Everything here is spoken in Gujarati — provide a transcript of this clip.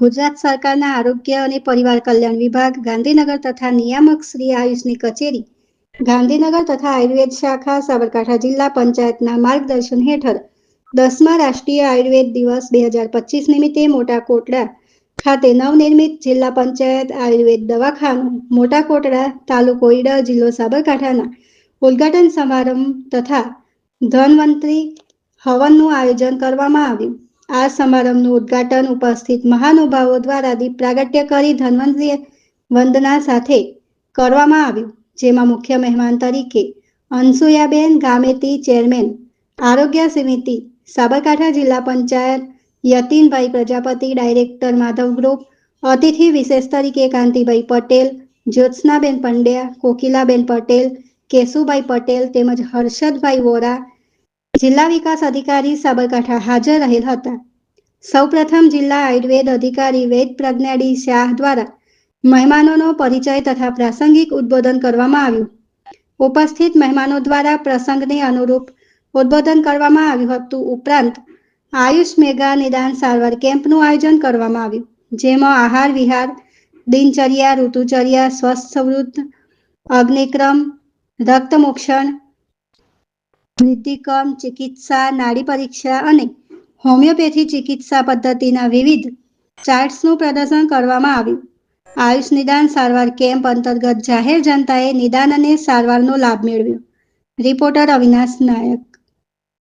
ગુજરાત સરકારના આરોગ્ય અને પરિવાર કલ્યાણ વિભાગ, ગાંધીનગર તથા નિયામક શ્રી આયુષની કચેરી. ગાંધીનગર તથા આયુર્વેદ શાખા, સાબરકાંઠા જિલ્લા પંચાયતના માર્ગદર્શન હેઠળ દસમા રાષ્ટ્રીય આયુર્વેદ દિવસ બે હજાર પચીસ નિમિત્તે મોટા કોટડા ખાતે નવનિર્મિત જિલ્લા પંચાયત આયુર્વેદ દવાખાનું, મોટા કોટડા તાલુકો ઈડર જિલ્લો સાબરકાંઠાના ઉદ્ઘાટન સમારંભ તથા ધનવંતરી હવનનું આયોજન કરવામાં આવ્યું. આ સમારંભનું ઉદ્ઘાટન ઉપસ્થિત મહાનુભાવો દ્વારા દીપ પ્રાગટ્ય કરી ધન્વંતરી વંદના સાથે કરવામાં આવ્યું, જેમાં મુખ્ય મહેમાન તરીકે અનસુયાબેન ગામેતી ચેરમેન, આરોગ્ય સમિતિ, સાબરકાંઠા જિલ્લા પંચાયત, યતીનભાઈ પ્રજાપતિ, ડાયરેક્ટર માધવ ગ્રુપ, અતિથિ વિશેષ તરીકે કાંતિભાઈ પટેલ, જ્યોત્સનાબેન પંડ્યા, કોકિલાબેન પટેલ, કેશુભાઈ પટેલ તેમજ હર્ષદભાઈ વોરા જિલ્લા વિકાસ અધિકારી સાબરકાંઠા હાજર રહેલ હતા. સૌપ્રથમ જિલ્લા આયુર્વેદ અધિકારી વેદ પ્રજ્ઞાડી શાહ દ્વારા મહેમાનોનો પરિચય તથા પ્રાસંગિક ઉદ્બોધન કરવામાં આવ્યું. ઉપસ્થિત મહેમાનો દ્વારા પ્રસંગને અનુરૂપ ઉદ્બોધન કરવામાં આવ્યું હતું. ઉપરાંત આયુષ મેગા નિદાન સારવાર કેમ્પનું આયોજન કરવામાં આવ્યું, જેમાં આહાર વિહાર, દિનચર્યા, ઋતુચર્યા, સ્વસ્થ વૃદ્ધ, અગ્નિક્રમ, રક્તમોક્ષણ વૃદ્ધિકમ ચિકિત્સા, નાડી પરીક્ષા અને હોમિયોપેથી ચિકિત્સા પદ્ધતિના વિવિધ ચાર્ટ્સનું પ્રદર્શન કરવામાં આવ્યું. આયુષ નિદાન સારવાર કેમ્પ અંતર્ગત જાહેર જનતાએ નિદાન અને સારવારનો લાભ મેળવ્યો. રિપોર્ટર અવિનાશ નાયક.